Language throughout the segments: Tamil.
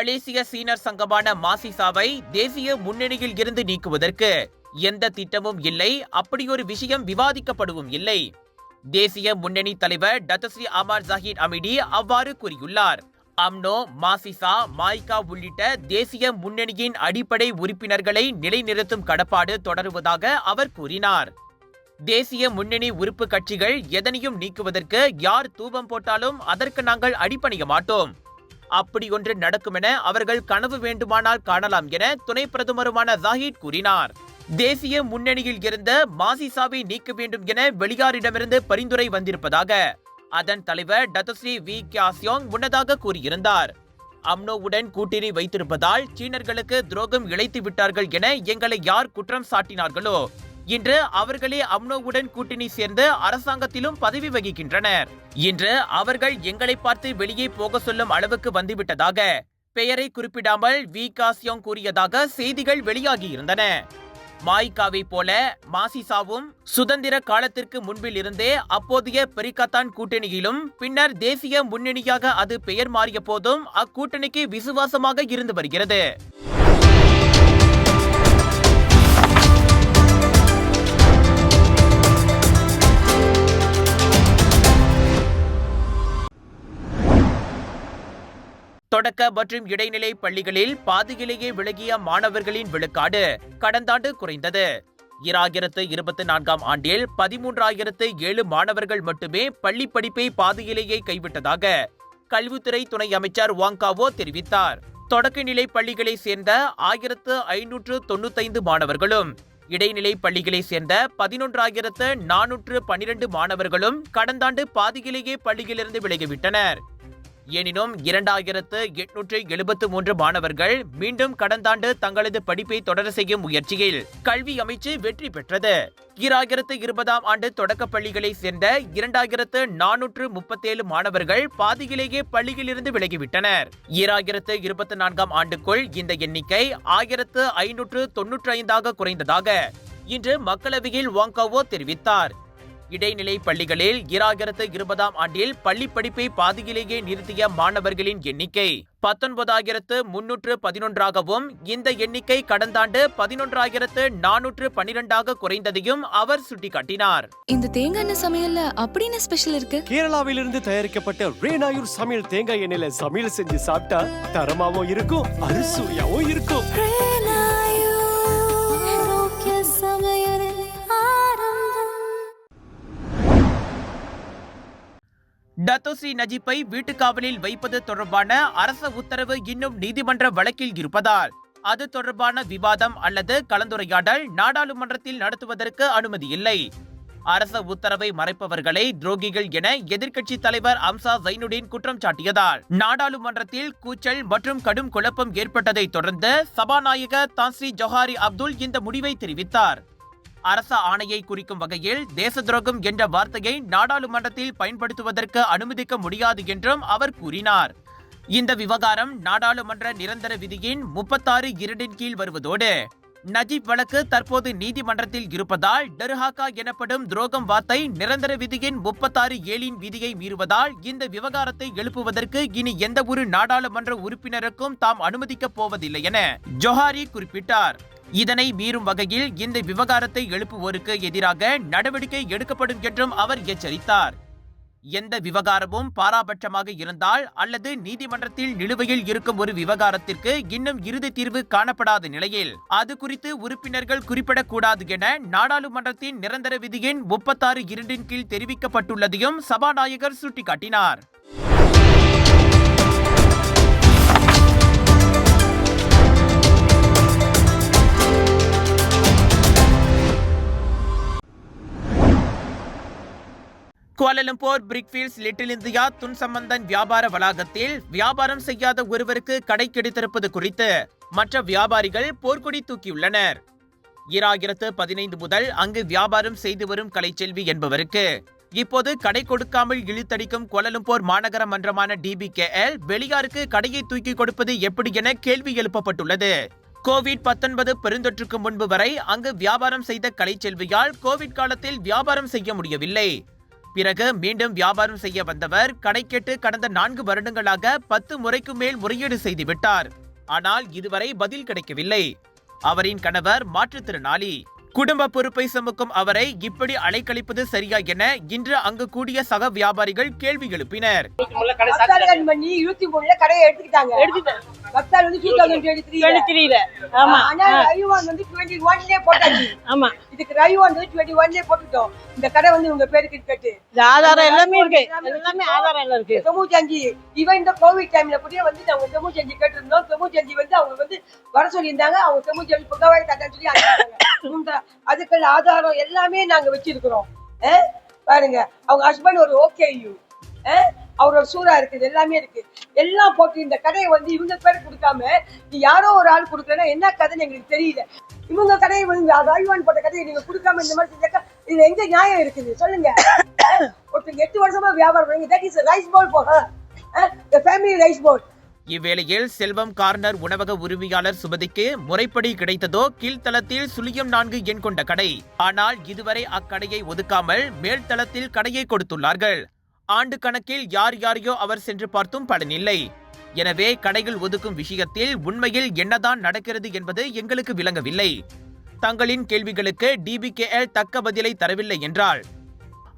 மலேசிய சீனர் சங்கமான மாசிசாவை தேசிய முன்னணியில் இருந்து நீக்குவதற்கு எந்த திட்டமும் இல்லை அப்படியொரு விஷயம் விவாதிக்கப்படவும் இல்லை. தேசிய முன்னணி தலைவர் டத்தஸ்ரீ அமார் ஜஹீர் அமிடி அவ்வாறு கூறியுள்ளார். அம்னோ மாசிசா மாய்கா உள்ளிட்ட தேசிய முன்னணியின் அடிப்படை உறுப்பினர்களை நிலைநிறுத்தும் கடப்பாடு தொடருவதாக அவர் கூறினார். தேசிய முன்னணி உறுப்பு கட்சிகள் எதனையும் நீக்குவதற்கு யார் தூபம் போட்டாலும் அதற்கு நாங்கள் அடிப்பணிய மாட்டோம். அப்படி ஒன்று நடக்கும் என அவர்கள் கனவு வேண்டுமானால் காணலாம் என துணை பிரதமருமான ஜாஹித் கூறினார். தேசிய முன்னணியில் இருந்த மாசிசாவை நீக்க வேண்டும் என வெளியாரிடமிருந்து பரிந்துரை வந்திருப்பதாக அதன் தலைவர் டத்தஸ்ரீ வி. கியாசியோங் முன்னதாக கூறியிருந்தார். அம்னோவுடன் கூட்டணி வைத்திருப்பதால் சீனர்களுக்கு துரோகம் இழைத்து விட்டார்கள் என எங்களை யார் குற்றம் சாட்டினார்களோ இன்று அவர்களே அம்னோவுடன் கூட்டணி சேர்ந்து அரசாங்கத்திலும் பதவி வகிக்கின்றனர். இன்று அவர்கள் எங்களை பார்த்து வெளியே போக சொல்லும் அளவுக்கு வந்துவிட்டதாக பெயரை குறிப்பிடாமல் வி. காசியோங் கூறியதாக செய்திகள் வெளியாகியிருந்தன மாய்காவை போல மாசிசாவும் சுதந்திர காலத்திற்கு முன்பில் இருந்தே அப்போதைய பெரிகத்தான் கூட்டணியிலும் பின்னர் தேசிய முன்னணியாக அது பெயர் மாறிய போதும் அக்கூட்டணிக்கு விசுவாசமாக இருந்து வருகிறது. தொடக்க மற்றும் இடைநிலை பள்ளிகளில் பாதியிலேயே விலகிய மாணவர்களின் விழுக்காடு கடந்த ஆண்டு குறைந்தது. இராயிரத்து இருபத்தி நான்காம் ஆண்டில் பதிமூன்றாயிரத்து ஏழு மாணவர்கள் மட்டுமே பள்ளி படிப்பை பாதியிலேயே கைவிட்டதாக கல்வித்துறை துணை அமைச்சர் வாங்காவோ தெரிவித்தார். தொடக்கநிலை பள்ளிகளை சேர்ந்த ஆயிரத்து ஐநூற்று தொண்ணூத்தைந்து மாணவர்களும் இடைநிலை பள்ளிகளை சேர்ந்த பதினொன்றாயிரத்து நானூற்று பனிரெண்டு மாணவர்களும் கடந்த ஆண்டு பாதியிலேயே பள்ளியிலிருந்து விலகிவிட்டனர். எனினும் இரண்டாயிரத்து எட்நூற்று எழுபத்து மூன்று மாணவர்கள் மீண்டும் கடந்த ஆண்டு தங்களது படிப்பை தொடர செய்யும் முயற்சியில் கல்வி அமைச்சு வெற்றி பெற்றது. ஈராயிரத்து இருபதாம் ஆண்டு தொடக்க பள்ளிகளை சேர்ந்த இரண்டாயிரத்து நானூற்று முப்பத்தேழு மாணவர்கள் பாதியிலேயே பள்ளியிலிருந்து விலகிவிட்டனர். ஈராயிரத்து இருபத்தி நான்காம் ஆண்டுக்குள் இந்த எண்ணிக்கை ஆயிரத்து ஐநூற்று தொன்னூற்றி ஐந்தாக குறைந்ததாக இன்று மக்களவையில் வாங்காவோ தெரிவித்தார். இடைநிலை பள்ளிகளில் இராயிரத்து இருபதாம் ஆண்டில் பள்ளி படிப்பை பாதியிலேயே நிறுத்திய மாணவர்களின் எண்ணிக்கை பத்தொன்பதாயிரத்து முன்னூற்று பதினொன்றாகவும் இந்த எண்ணிக்கை கடந்த ஆண்டு பதினொன்றாயிரத்து நானூற்று பனிரெண்டாக குறைந்ததையும் அவர் சுட்டிக்காட்டினார். இந்த தேங்காய் எண்ணெய் சமையல்ல அப்படின்னு ஸ்பெஷல் இருக்கு? கேரளாவிலிருந்து தயாரிக்கப்பட்ட ரேனாயூர் சமையல் தேங்காய் எண்ணெயில சமையல் செஞ்சு சாப்பிட்டா தரமாவும் இருக்கும் அறுசுவையாவும் இருக்கும். டத்தோஸ்ரீ நஜீப்பை வீட்டுக்காவலில் வைப்பது தொடர்பான அரச உத்தரவு இன்னும் நீதிமன்ற வழக்கில் இருப்பதால் அது தொடர்பான விவாதம் அல்லது கலந்துரையாடல் நாடாளுமன்றத்தில் நடத்துவதற்கு அனுமதி இல்லை. அரச உத்தரவை மறைப்பவர்களை துரோகிகள் என எதிர்க்கட்சி தலைவர் அம்சா ஜைனுடீன் குற்றம் சாட்டியதால் நாடாளுமன்றத்தில் கூச்சல் மற்றும் கடும் குழப்பம் ஏற்பட்டதை தொடர்ந்து சபாநாயகர் தான்ஸ்ரீ ஜொஹாரி அப்துல் இந்த முடிவை தெரிவித்தார். அரச ஆணையை குறிக்கும் வகையில் தேச துரோகம் என்ற வார்த்தையை நாடாளுமன்றத்தில் பயன்படுத்துவதற்கு அனுமதிக்க முடியாது என்றும் அவர் கூறினார். இந்த விவகாரம் நாடாளுமன்ற நிரந்தர விதியின் முப்பத்தாறு இரண்டின் கீழ் வருவதோடு நஜீப் வழக்கு தற்போது நீதிமன்றத்தில் இருப்பதால் டெர்ஹாக்கா எனப்படும் துரோகம் வார்த்தை நிரந்தர விதியின் முப்பத்தாறு ஏழின் விதியை மீறுவதால் இந்த விவகாரத்தை எழுப்புவதற்கு இனி எந்த ஒரு நாடாளுமன்ற உறுப்பினருக்கும் தாம் அனுமதிக்கப் போவதில்லை என ஜொஹாரி குறிப்பிட்டார். இதனை மீறும் வகையில் இந்த விவகாரத்தை எழுப்புவோருக்கு எதிராக நடவடிக்கை எடுக்கப்படும் என்றும் அவர் எச்சரித்தார். எந்த விவகாரமும் பாராபட்சமாக இருந்தால் அல்லது நீதிமன்றத்தில் நிலுவையில் இருக்கும் ஒரு விவகாரத்திற்கு இன்னும் இறுதி தீர்வு காணப்படாத நிலையில் அது குறித்து உறுப்பினர்கள் குறிப்பிடக்கூடாது என நாடாளுமன்றத்தின் நிரந்தர விதியின் முப்பத்தாறு இரண்டின் கீழ் தெரிவிக்கப்பட்டுள்ளதையும் சபாநாயகர் சுட்டிக்காட்டினார். Kuala Lumpur Brickfields Little India Tun Sambanthan வியாபார வளாகத்தில் வியாபாரம் செய்யாத ஒருவருக்கு கடை கிடைத்திருப்பது குறித்து மற்ற வியாபாரிகள் போர்க்கொடி தூக்கியுள்ளனர். ஈராயிரத்து பதினைந்து முதல் அங்கு வியாபாரம் செய்து வரும் கலைச்செல்வி என்பவருக்கு இப்போது கடை கொடுக்காமல் இழுத்தடிக்கும் கோலலம்பூர் மாநகர மன்றமான டிபிகேஎல் வெளியாருக்கு கடையை தூக்கி கொடுப்பது எப்படி என கேள்வி எழுப்பப்பட்டுள்ளது. கோவிட் பத்தொன்பது பெருந்தொற்றுக்கு முன்பு வரை அங்கு வியாபாரம் செய்த கலைச்செல்வியால் கோவிட் காலத்தில் வியாபாரம் செய்ய முடியவில்லை. பிறகு மீண்டும் வியாபாரம் செய்ய வந்தவர் கடை கேட்டு கடந்த நான்கு வருடங்களாக பத்து முறைக்கு மேல் முறையீடு செய்து விட்டார். ஆனால் இதுவரை பதில் கிடைக்கவில்லை. அவரின் கணவர் மாற்றுத்திறனாளி. குடும்ப பொறுப்பை சுமக்கும் அவரை இப்படி அலைக்கழிப்பது சரியா என இன்று அங்கு கூடிய சக வியாபாரிகள் கேள்வி எழுப்பினர். பத்தாயிரம் பண்ணி இருபத்தி மூணுல கடையை எடுத்துக்கிட்டாங்க. ஆமா. ஆனா ரைவான் வந்து டுவெண்ட்டி ஒன்லயே போட்டாச்சு. ஆமா. இதுக்கு ரைவான் வந்து டுவெண்ட்டி ஒன்லயே போட்டுட்டோம். இந்த கடை வந்து உங்க பேருக்கு கட்டு ஆதாரம் எல்லாமே இருக்கு. எல்லாமே ஆதாரம் எல்லாம் இருக்கு. தொண்ணூத்தஞ்சு இவன் இந்த கோவிட் டைம்ல கூட வந்து நாங்க தொண்ணூத்தஞ்சு கேட்டிருந்தோம். தொண்ணூத்தஞ்சு வந்து அவங்க வந்து வர சொல்லியிருந்தாங்க. அவங்க தொண்ணூத்தஞ்சு புகவாய் தட்டன்னு சொல்லி அனுப்பிட்டாங்க. ஆதாரம் எல்லாமே நாங்க வச்சிருக்கிறோம்? பாருங்க. அவங்க ஹஸ்பண்ட் ஒரு ஓகே யூ அவரோட சூறா இருக்குது எல்லாமே இருக்கு. எல்லாம் போட்டு இந்த கடையை வந்து இவங்க பேர் கொடுக்காம நீ யாரோ ஒரு ஆள் கொடுக்கலன்னா என்ன கதைன்னு எங்களுக்கு தெரியல. இவங்க கடையை வந்து ஐவான் போட்ட கதையை நீங்க கொடுக்காம இந்த மாதிரி செஞ்சாக்கா இது எங்க நியாயம் இருக்குது? சொல்லுங்க. ஒருத்தங்க எட்டு வருஷமா வியாபாரம் பண்ணுங்க தட் இஸ் ரைஸ் போல் போக ஃபேமிலி ரைஸ் போல் இவ்வேளையில் செல்வம் கார்னர் உணவக உரிமையாளர் சுமதிக்கு முறைப்படி கிடைத்ததோ கீழ்த்தளத்தில் சுழியம் நான்கு எண் கொண்ட கடை. ஆனால் இதுவரை அக்கடையை ஒதுக்காமல் மேல்தளத்தில் கடையை கொடுத்துள்ளார்கள். ஆண்டு கணக்கில் யார் யாரையோ அவர் சென்று பார்த்தும் பலனில்லை. எனவே கடைகள் ஒதுக்கும் விஷயத்தில் உண்மையில் என்னதான் நடக்கிறது என்பது எங்களுக்கு விளங்கவில்லை. தங்களின் கேள்விகளுக்கு டிபிகேஎல் தக்க பதிலை தரவில்லை என்றால்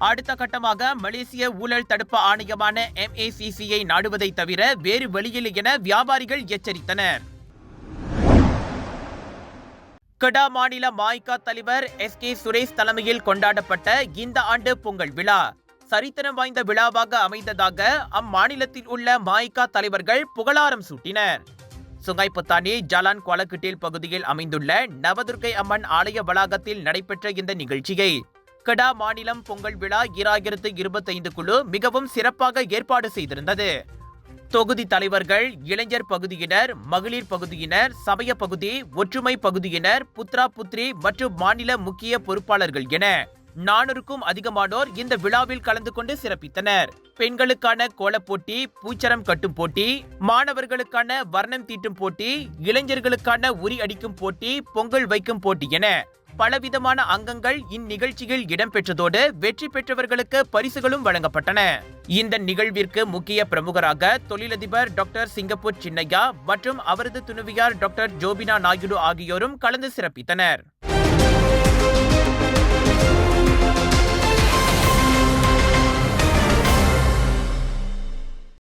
அடுத்த கட்டமாக மலேசிய ஊழல் தடுப்பு ஆணையமான எம்ஏசிசியை நாடுவதை தவிர வேறு வழியில்லை என வியாபாரிகள் எச்சரித்தனர். கடா மாநில மாய்கா தலைவர் எஸ் கே சுரேஷ் தலைமையில் கொண்டாடப்பட்ட இந்த ஆண்டு பொங்கல் விழா. சரித்திரம் வாய்ந்த விழாவாக அமைந்ததாக அம்மாநிலத்தில் உள்ள மாய்கா தலைவர்கள் புகழாரம் சூட்டினர். சுங்கைப்புத்தானி ஜலான் கொலக்கிட்டில் பகுதியில் அமைந்துள்ள நவதுர்க்கை அம்மன் ஆலய வளாகத்தில் நடைபெற்ற இந்த நிகழ்ச்சியை கடா மாநிலம் பொங்கல் விழா இராயிரத்து இருபத்தைந்து குழு மிகவும் சிறப்பாக ஏற்பாடு செய்திருந்தது. தொகுதி தலைவர்கள் இளைஞர் பகுதியினர் மகளிர் பகுதியினர் சமய பகுதி ஒற்றுமை பகுதியினர் புத்ரா புத்ரி மற்றும் மாநில முக்கிய பொறுப்பாளர்கள் என நானூறுக்கும் அதிகமானோர் இந்த விழாவில் கலந்து கொண்டு சிறப்பித்தனர். பெண்களுக்கான கோலப் போட்டி பூச்சரம் கட்டும் போட்டி மாணவர்களுக்கான வர்ணம் தீட்டும் போட்டி இளைஞர்களுக்கான உரி அடிக்கும் போட்டி பொங்கல் வைக்கும் போட்டி என பலவிதமான அங்கங்கள் இந்நிகழ்ச்சியில் இடம்பெற்றதோடு வெற்றி பெற்றவர்களுக்கு பரிசுகளும் வழங்கப்பட்டன. இந்த நிகழ்விற்கு முக்கிய பிரமுகராக தொழிலதிபர் டாக்டர் சிங்கப்பூர் சின்னையா மற்றும் அவரது துணைவியார் டாக்டர் ஜோபினா நாயுடு ஆகியோரும் கலந்து சிறப்பித்தனர்.